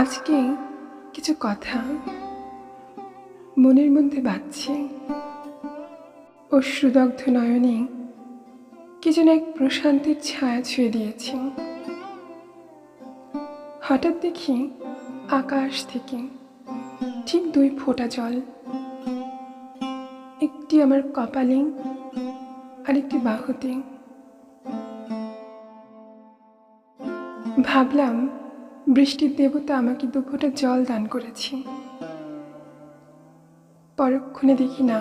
আজকে কিছু কথা মনের মধ্যে বাজছে অশ্রুদগ্ধ নয়নে কি যেন এক প্রশান্তির ছায়া ছুঁয়ে দিয়েছে। হঠাৎ দেখি আকাশ থেকে ঠিক দুই ফোঁটা জল, একটি আমার কপালে আর একটি বাহুতে। ভাবলাম বৃষ্টির দেবতা আমাকে দু ফোঁটা জল দান করেছে। পরক্ষণে দেখি না।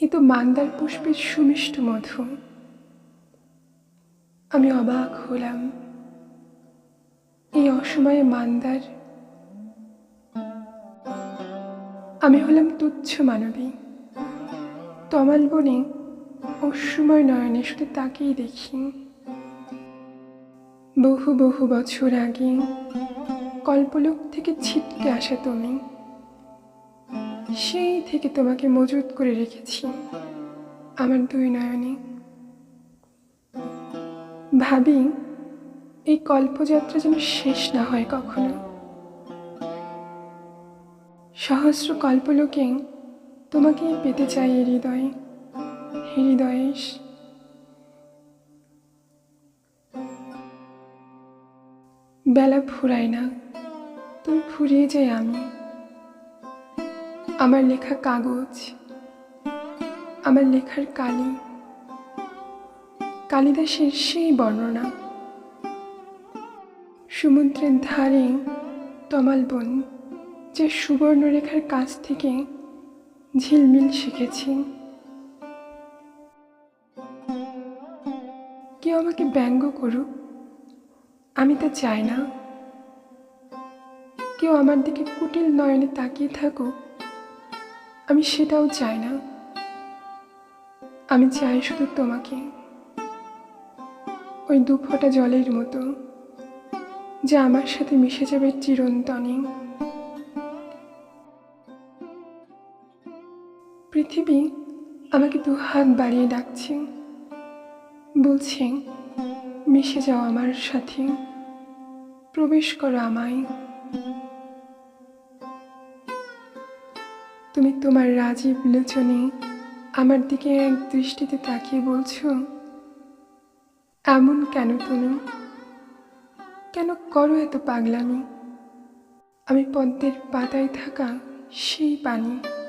এ তো মান্দার পুষ্পের সুমিষ্ট মধু। আমি অবাক হলাম। এই অসময়ে মান্দার আমি হলাম তুচ্ছ মানবী। তমাল বনে অশ্রুময় নয়নে শুধু তাকেই দেখি। বহু বহু বছর আগে কল্পলোক থেকে ছিটকে আসা তুমি। সেই থেকে তোমাকে মজুত করে রেখেছি আমার দুই নয়নে। ভাবি, এই কল্পযাত্রা যেন শেষ না হয় কখনো। সহস্র কল্পলোকে তোমাকে পেতে চাই হৃদয়ে হৃদয়েশ বেলা ফুরায় না, তুমি ফুরিয়ে যাই আমি। আমার লেখা কাগজ, আমার লেখার কালি। কালিদাসের সেই বর্ণনা। সমুদ্রের ধারে তমাল বন, যে সুবর্ণরেখার কাছ থেকে ঝিলমিল শিখেছি। কেউ আমাকে ব্যঙ্গ করুক আমি তা চাই না। কেউ আমার দিকে কুটিল নয়নে তাকিয়ে থাকুক। আমি সেটাও চাই না। আমি চাই শুধু তোমাকে। ওই দু ফোঁটা জলের মতো, যা আমার সাথে মিশে যাবে চিরন্তনে। পৃথিবী আমাকে দু হাত বাড়িয়ে ডাকছে। বলছে মিশে যাও আমার সাথে। প্রবেশ করো আমায়। তুমি তোমার রাজীব লোচনে আমার দিকে এক দৃষ্টিতে তাকিয়ে বলছো, এমন কেন তুমি? কেন করো এত পাগলামি? আমি পদ্মের পাতায় থাকা সেই পানি।